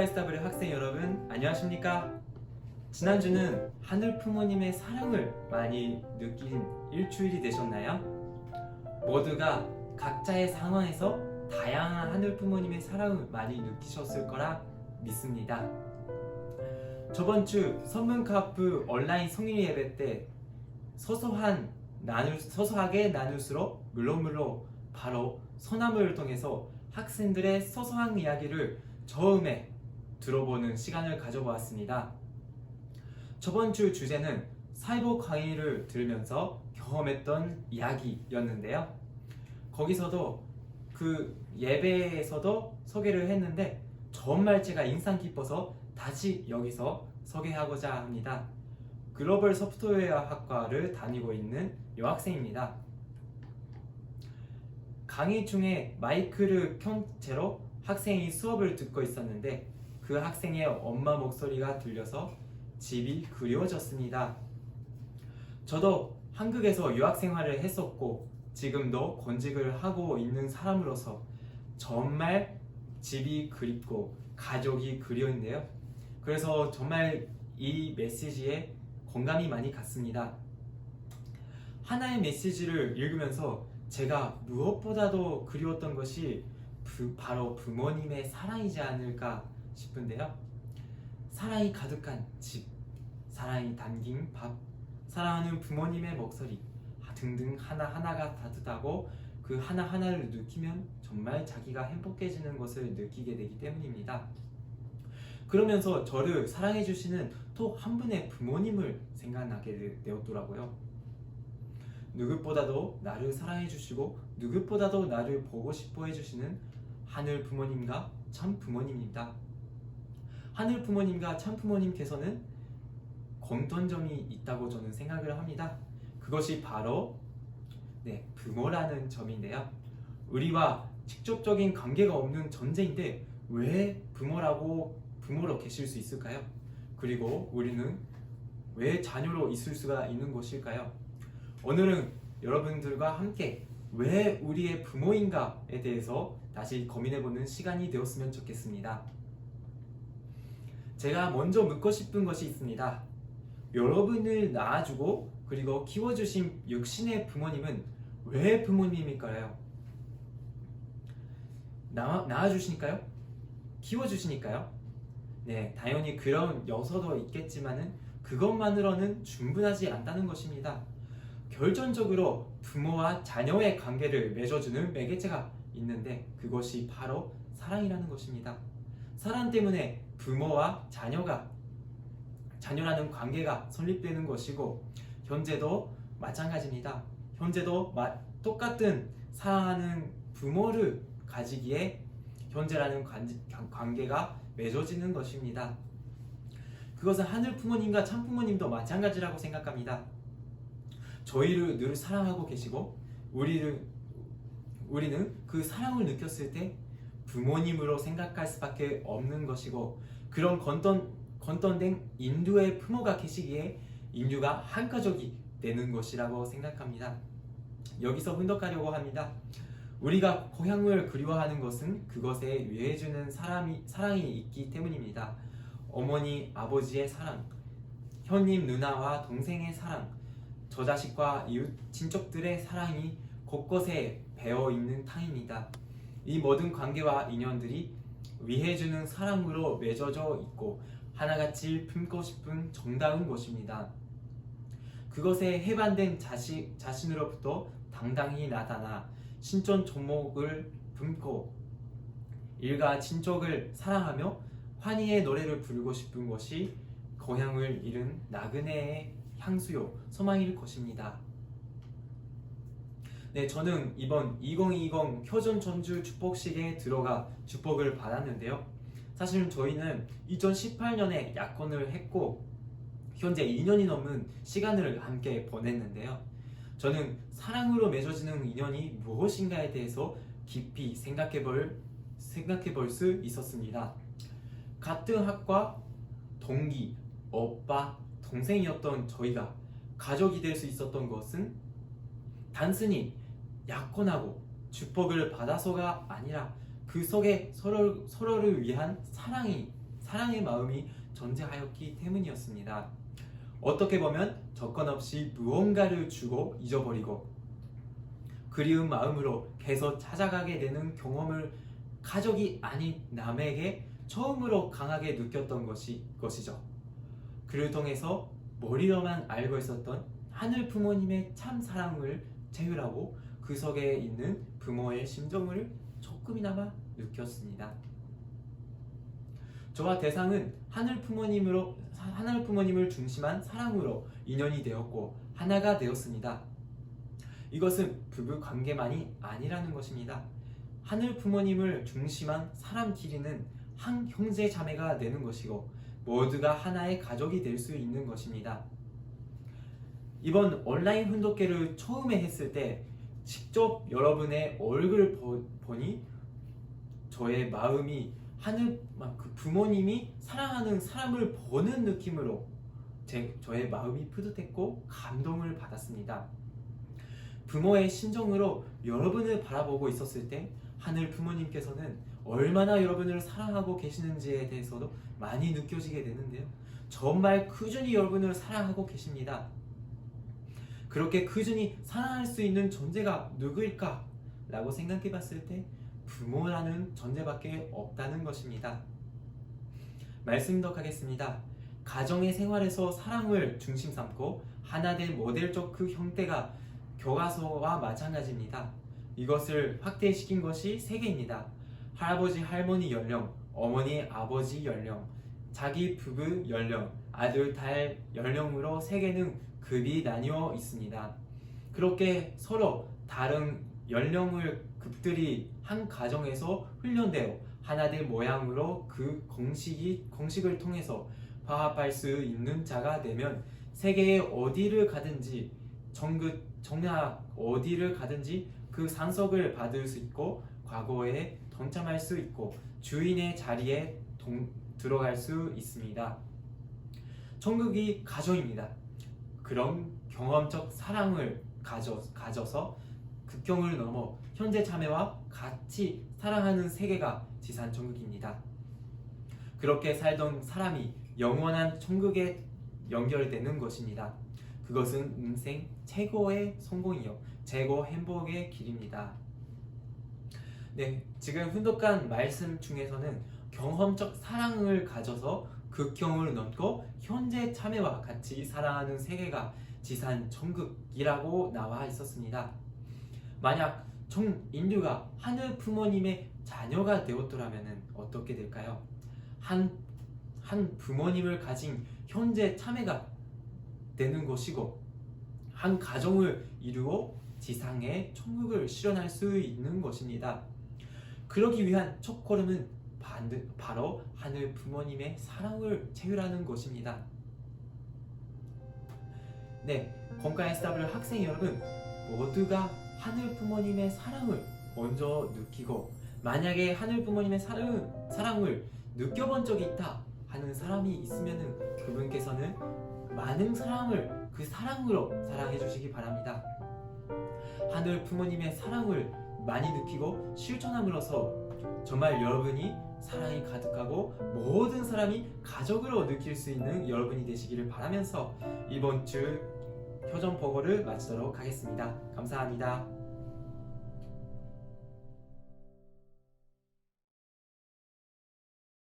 SW 학생 여러분 안녕하십니까? 지난주는 하늘 부모님의 사랑을 많이 느낀 일주일이 되셨나요? 모두가 각자의 상황에서 다양한 하늘 부모님의 사랑을 많이 느끼셨을 거라 믿습니다. 저번 주 선문카프 온라인 성일 예배 때 소소한 나눌 소소하게 나눌수록 물론물론 바로 소나무를 통해서 학생들의 소소한 이야기를 처음에 들어보는 시간을 가져보았습니다. 저번 주 주제는 사이버 강의를 들으면서 경험했던 이야기였는데요. 거기서도 그 예배에서도 소개를 했는데 정말 제가 인상 깊어서 다시 여기서 소개하고자 합니다. 글로벌 소프트웨어 학과를 다니고 있는 여학생입니다. 강의 중에 마이크를 켠 채로 학생이 수업을 듣고 있었는데 그 학생의 엄마 목소리가 들려서 집이 그리워졌습니다. 저도 한국에서 유학 생활을 했었고 지금도 권직을 하고 있는 사람으로서 정말 집이 그립고 가족이 그리운데요. 그래서 정말 이 메시지에 공감이 많이 갔습니다. 하나의 메시지를 읽으면서 제가 무엇보다도 그리웠던 것이 부- 바로 부모님의 사랑이지 않을까 싶은데요. 사랑이 가득한 집, 사랑이 담긴 밥, 사랑하는 부모님의 목소리 아, 등등 하나하나가 따뜻하고 그 하나하나를 느끼면 정말 자기가 행복해지는 것을 느끼게 되기 때문입니다. 그러면서 저를 사랑해 주시는 또 한 분의 부모님을 생각나게 되- 되었더라고요. 누구보다도 나를 사랑해 주시고 누구보다도 나를 보고 싶어 해 주시는 하늘 부모님과 참 부모님입니다. 하늘 부모님과 참 부모님께서는 공통 점이 있다고 저는 생각을 합니다. 그것이 바로 네, 부모라는 점인데요. 우리와 직접적인 관계가 없는 존재인데 왜 부모라고 부모로 계실 수 있을까요? 그리고 우리는 왜 자녀로 있을 수가 있는 것일까요? 오늘은 여러분들과 함께 왜 우리의 부모인가에 대해서 다시 고민해보는 시간이 되었으면 좋겠습니다. 제가 먼저 묻고 싶은 것이 있습니다. 여러분을 낳아주고 그리고 키워주신 육신의 부모님은 왜 부모님일까요? 낳아, 낳아주시니까요? 키워주시니까요? 네, 당연히 그런 요소도 있겠지만은 그것만으로는 충분하지 않다는 것입니다. 결정적으로 부모와 자녀의 관계를 맺어주는 매개체가 있는데 그것이 바로 사랑이라는 것입니다. 사랑 때문에 부모와 자녀가 자녀라는 관계가 설립되는 것이고 현재도 마찬가지입니다. 현재도 마- 똑같은 사랑하는 부모를 가지기에 현재라는 관, 관계가 맺어지는 것입니다. 그것은 하늘 부모님과 참 부모님도 마찬가지라고 생각합니다. 저희를 늘 사랑하고 계시고 우리를 우리는 그 사랑을 느꼈을 때 부모님으로 생각할 수밖에 없는 것이고 그런 건던 건던된 인류의 부모가 계시기에 인류가 한 가족이 되는 것이라고 생각합니다. 여기서 흔덕하려고 합니다. 우리가 고향을 그리워하는 것은 그것에 위해주는 사람이 사랑이 있기 때문입니다. 어머니, 아버지의 사랑, 형님, 누나와 동생의 사랑, 저 자식과 이웃 친척들의 사랑이 곳곳에 배어 있는 땅입니다. 이 모든 관계와 인연들이 위해주는 사랑으로 맺어져 있고 하나같이 품고 싶은 정다운 것입니다. 그것에 해반된 자식 자신으로부터 당당히 나타나 신전 종목을 품고 일가 친척을 사랑하며 환희의 노래를 부르고 싶은 것이 고향을 잃은 나그네의 향수요 소망일 것입니다. 네, 저는 이번 2020 효전 전주 축복식에 들어가 축복을 받았는데요. 사실 저희는 2018년에 약혼을 했고 현재 2년이 넘은 시간을 함께 보냈는데요. 저는 사랑으로 맺어지는 인연이 무엇인가에 대해서 깊이 생각해 볼 생각해 볼 수 있었습니다. 같은 학과 동기, 오빠, 동생이었던 저희가 가족이 될 수 있었던 것은 단순히 약혼하고 축복을 받아서가 아니라 그 속에 서로, 서로를 위한 사랑이 사랑의 마음이 존재하였기 때문이었습니다. 어떻게 보면 조건 없이 무언가를 주고 잊어버리고 그리운 마음으로 계속 찾아가게 되는 경험을 가족이 아닌 남에게 처음으로 강하게 느꼈던 것이 것이죠. 그를 통해서 머리로만 알고 있었던 하늘 부모님의 참 사랑을 체휼하고 그 속에 있는 부모의 심정을 조금이나마 느꼈습니다. 저와 대상은 하늘 부모님으로 하늘 부모님을 중심한 사랑으로 인연이 되었고 하나가 되었습니다. 이것은 부부 관계만이 아니라는 것입니다. 하늘 부모님을 중심한 사람끼리는 한 형제 자매가 되는 것이고 모두가 하나의 가족이 될 수 있는 것입니다. 이번 온라인 훈독회를 처음에 했을 때 직접 여러분의 얼굴을 보, 보니 저의 마음이 하늘 그 부모님이 사랑하는 사람을 보는 느낌으로 제, 저의 마음이 뿌듯했고 감동을 받았습니다. 부모의 심정으로 여러분을 바라보고 있었을 때 하늘 부모님께서는 얼마나 여러분을 사랑하고 계시는지에 대해서도 많이 느껴지게 되는데요. 정말 꾸준히 여러분을 사랑하고 계십니다. 그렇게 꾸준히 사랑할 수 있는 존재가 누구일까? 라고 생각해 봤을 때 부모라는 존재밖에 없다는 것입니다. 말씀 더 하겠습니다. 가정의 생활에서 사랑을 중심 삼고 하나 된 모델적 그 형태가 교과서와 마찬가지입니다. 이것을 확대시킨 것이 세계입니다. 할아버지 할머니 연령, 어머니 아버지 연령, 자기 부부 연령, 아들 딸 연령으로 세계는 급이 나뉘어 있습니다. 그렇게 서로 다른 연령을 급들이 한 가정에서 훈련되어 하나된 모양으로 그 공식이 공식을 통해서 화합할 수 있는 자가 되면 세계의 어디를 가든지 정극 정약 어디를 가든지 그 상속을 받을 수 있고 과거에 동참할 수 있고 주인의 자리에 동, 들어갈 수 있습니다. 천국이 가정입니다. 그런 경험적 사랑을 가져, 가져서 극경을 넘어 현재 참회와 같이 사랑하는 세계가 지산 천국입니다. 그렇게 살던 사람이 영원한 천국에 연결되는 것입니다. 그것은 인생 최고의 성공이요, 최고 행복의 길입니다. 네, 지금 훈독한 말씀 중에서는 경험적 사랑을 가져서 극경을 넘고 현재 참회와 같이 살아가는 세계가 지산 천국이라고 나와 있었습니다. 만약 전 인류가 하늘 부모님의 자녀가 되었더라면 어떻게 될까요? 한, 한 부모님을 가진 현재 참회가 되는 것이고 한 가정을 이루어 지상의 천국을 실현할 수 있는 것입니다. 그러기 위한 첫 걸음은 바로 하늘 부모님의 사랑을 체휼하는 것입니다. 네, 건강 SW 학생 여러분 모두가 하늘 부모님의 사랑을 먼저 느끼고 만약에 하늘 부모님의 사랑, 사랑을 느껴본 적이 있다 하는 사람이 있으면 그분께서는 많은 사랑을 그 사랑으로 사랑해 주시기 바랍니다. 하늘 부모님의 사랑을 많이 느끼고 실천함으로써 정말 여러분이 사랑이 가득하고 모든 사람이 가족으로 느낄 수 있는 여러분이 되시기를 바라면서 이번 주 표정 보고를 마치도록 하겠습니다. 감사합니다.